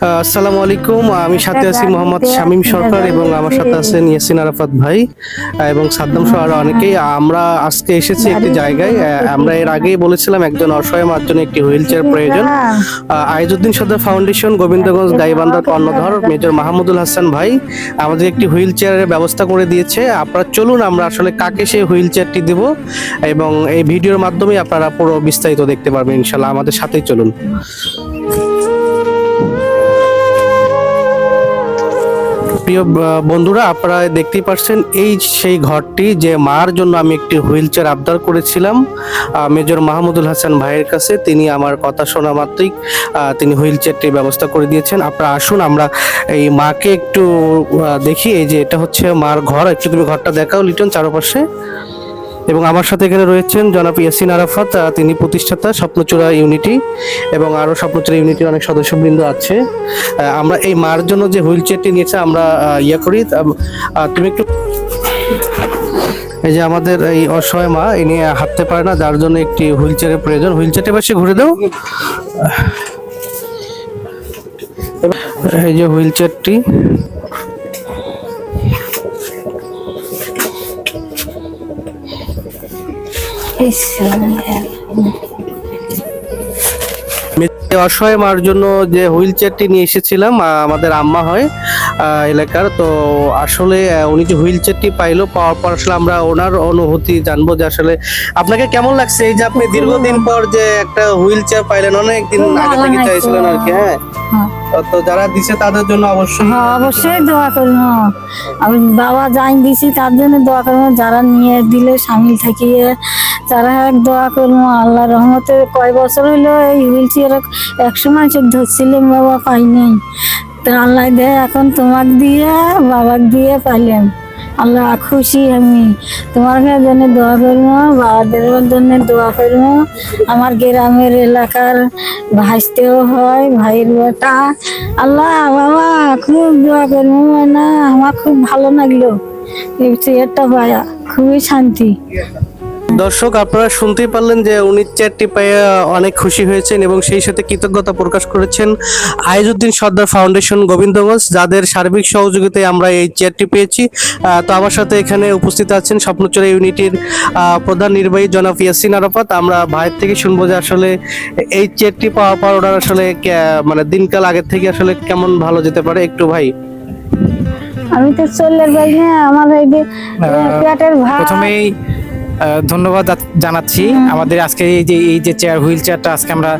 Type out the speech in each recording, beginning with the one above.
আসসালামু আলাইকুম। আমি সাথে আছি মোহাম্মদ শামীম সরকার এবং আমার সাথে আছেন ইয়াসিন আরাফাত ভাই এবং সাদ্দাম সহ আরও অনেকেই। আমরা আজকে এসেছি একটি জায়গায়। আমরা এর আগেই বলেছিলাম একজন অসহায় মার জন্য একটি হুইল চেয়ার প্রয়োজন। আহ, আইজুদ্দিন সর্দার ফাউন্ডেশন গোবিন্দগঞ্জ গাইবান্ধার কর্ণধর মেজর মাহমুদুল হাসান ভাই আমাদের একটি হুইল চেয়ারের ব্যবস্থা করে দিয়েছে। আপনারা চলুন আমরা আসলে কাকে সেই হুইল চেয়ারটি দেব এবং এই ভিডিওর মাধ্যমে আপনারা পুরো বিস্তারিত দেখতে পারবেন। ইনশাল্লাহ আমাদের সাথেই চলুন। প্রিয় বন্ধুরা আপনারা দেখতেই পাচ্ছেন এই সেই ঘরটি যে মার জন্য আমি একটি হুইল চেয়ার আবদার করেছিলাম মেজর মাহমুদুল হাসান ভাইয়ের কাছে। তিনি আমার কথা শোনা মাত্রই আহ, তিনি হুইল চেয়ারটির ব্যবস্থা করে দিয়েছেন। আপনারা আসুন আমরা এই মাকে একটু দেখি। এই যে এটা হচ্ছে মার ঘর। একটু তুমি ঘরটা দেখাও লিটন চারপাশে। এবং আমার সাথে এখানে রয়েছেন জনাব ইয়াসিন আরাফাত তিনি প্রতিষ্ঠাতা স্বপ্নচূড়া ইউনিটি এবং আরও স্বপ্নচূড়া ইউনিটির অনেক সদস্যবৃন্দ আছে। আমরা এই মার জন্য যে হুইল চেয়ারটি নিয়েছে, আমরা ইয়ে করি তুমি একটু এই যে আমাদের এই অসহায় মা, ইনি হাঁটতে পারে না, যার জন্য একটি হুইল চেয়ারের প্রয়োজন। হুইল চেয়ারটা পাশে ঘুরে দাও। এই যে হুইল চেয়ারটি অসহায় মার জন্য যে হুইল চেয়ারটি নিয়ে এসেছিলাম আমাদের আম্মা হয় এলাকার। তো আসলে উনি যে হুইল চেয়ারটি পাইলো পাওয়ার পর আসলে আমরা ওনার অনুভূতি জানব যে আসলে আপনাকে কেমন লাগছে? এই যে আপনি দীর্ঘদিন পর যে একটা হুইল চেয়ার পাইলেন অনেকদিন আগে থেকে চাইছিলেন আর কি হ্যাঁ। হ্যাঁ। তো যারা দিছে তাদের জন্য অবশ্যই হ্যাঁ অবশ্যই দোয়া করব আমি বাবা যাই দিছি, তার জন্য দোয়া করব যারা নিয়ে দিলে সামিল থাকিয়ে, তারা এক দোয়া করব আল্লাহ রহমতে কয় বছর হলো এই হুইল চেয়ার একশো মানুষের ধরছিলাম বাবা পাই নাই। তা আল্লাহ দেয়, এখন তোমাক দিয়ে, বাবাক দিয়ে পাইলাম। আল্লাহ খুশি আমি। তোমার জন্য দোয়া করব বাবাদের জন্য দোয়া করব। আমার গ্রামের এলাকার ভাসতেও হয়, ভাইয়ের বেটা আল্লাহ, বাবা, খুব দোয়া করব, না, আমার খুব ভালো লাগল। চেয়ারটা পায়া খুবই শান্তি। দর্শক আপনারা শুনতেই পারলেন যে উনি চেয়ারটি পেয়ে অনেক খুশি হয়েছেন এবং সেই সাথে কৃতজ্ঞতা প্রকাশ করেছেন আইজুদ্দিন সর্দার ফাউন্ডেশন গোবিন্দগঞ্জ যাদের সার্বিক সহযোগিতায় আমরা এই চেয়ারটি পেয়েছি। তো আমার সাথে এখানে উপস্থিত আছেন স্বপ্নচূড়া ইউনিটির প্রধান নির্বাহী জনাব ইয়াসিন আরাফাত। আমরা ভাইয়ের থেকে শুনব যে আসলে এই চেয়ারটি পাওয়ার পর ওনার আসলে মানে দিনকাল আগের থেকে আসলে কেমন ভালো যেতে পারে একটু ভাই? আমি তো চলে যাই না আমার এই যে পেটের ভাত। প্রথমেই ধন্যবাদ জানাচ্ছি। আমাদের আজকে এই যে এই যে চেয়ার হুইল চেয়ারটা আজকে আমরা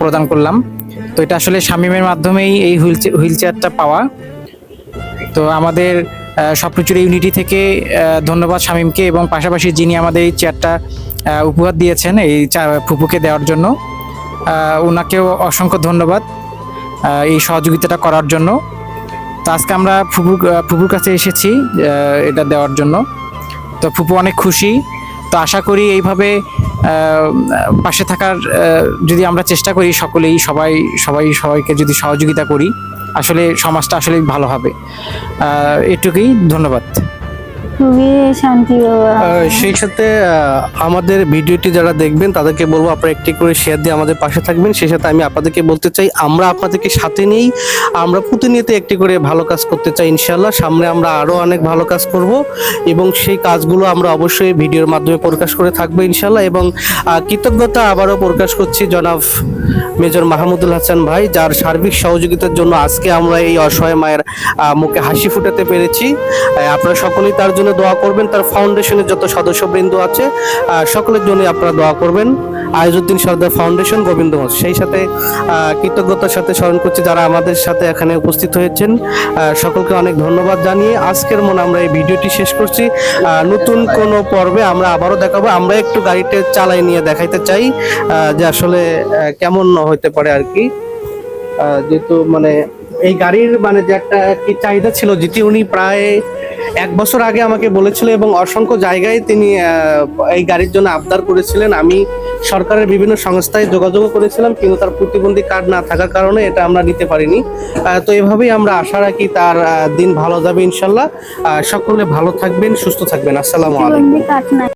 প্রদান করলাম। তো এটা আসলে শামিমের মাধ্যমেই এই হুইল হুইল চেয়ারটা পাওয়া। তো আমাদের সবকিছুর ইউনিটি থেকে ধন্যবাদ শামিমকে এবং পাশাপাশি যিনি আমাদের এই চেয়ারটা উপহার দিয়েছেন এই ফুপুকে দেওয়ার জন্য ওনাকেও অসংখ্য ধন্যবাদ এই সহযোগিতাটা করার জন্য। তো আজকে আমরা ফুপু ফুপুর কাছে এসেছি এটা দেওয়ার জন্য। তো ফুপু অনেক খুশি। তো আশা করি এইভাবে পাশে থাকার যদি আমরা চেষ্টা করি সকলেই, সবাই সবাই, সবাইকে যদি সহযোগিতা করি, আসলে সমাজটা আসলে ভালো হবে। এটুকুই ধন্যবাদ। খুবই শান্তি সেই সাথে আমাদের ভিডিওটি যারা দেখবেন, তাদেরকে বলব আপনারা একটি করে শেয়ার দিয়ে আমাদের পাশে থাকবেন। সেই সাথে আমি আপনাদেরকে বলতে চাই, আমরা আপনাদেরকে সাথে নিয়েই আমরা প্রতিনিয়ত একটি করে ভালো কাজ করতে চাই ইনশাল্লাহ সামনে আমরা আরও অনেক ভালো কাজ করব এবং সেই কাজগুলো আমরা অবশ্যই ভিডিওর মাধ্যমে প্রকাশ করে থাকব ইনশাল্লাহ এবং কৃতজ্ঞতা আবারও প্রকাশ করছি জনাব মেজর মাহমুদুল হাসান ভাই, যার সার্বিক সহযোগিতার জন্য আজকে আমরা এই অসহায় মায়ের মুখে হাসি ফুটাতে পেরেছি। আপনারা সকলেই তার জন্য দোয়া করবেন, তার ফাউন্ডেশনের যত সদস্যবৃন্দ আছে সকলের জন্য আপনারা দোয়া করবেন। আইজুদ্দিন সর্দার ফাউন্ডেশন গোবিন্দগঞ্জ সেই সাথে কৃতজ্ঞতার সাথে স্মরণ করছি যারা আমাদের সাথে এখানে উপস্থিত হয়েছেন। সকলকে অনেক ধন্যবাদ জানিয়ে আজকের মনে আমরা এই ভিডিওটি শেষ করছি। নতুন কোনো পর্বে আমরা আবারও দেখাবো। আমরা একটু গাড়িটা চালাই নিয়ে দেখাইতে চাই যে আসলে কেমন হইতে পারে আর কি। যেহেতু মানে এই গাড়ির মানে যে একটা কি চাহিদা ছিল, যেটি উনি প্রায় এক বছর আগে আমাকে বলেছিল এবং অসংখ্য জায়গায় তিনি এই গাড়ির জন্য আবদার করেছিলেন। আমি সরকারের বিভিন্ন সংস্থায় যোগাযোগ করেছিলাম, কিন্তু তার প্রতিবন্ধী কার্ড না থাকার কারণে এটা আমরা নিতে পারিনি। তো এভাবেই আমরা আশা রাখি তার দিন ভালো যাবে ইনশাল্লাহ। সকলে ভালো থাকবেন, সুস্থ থাকবেন। আসসালামু আলাইকুম।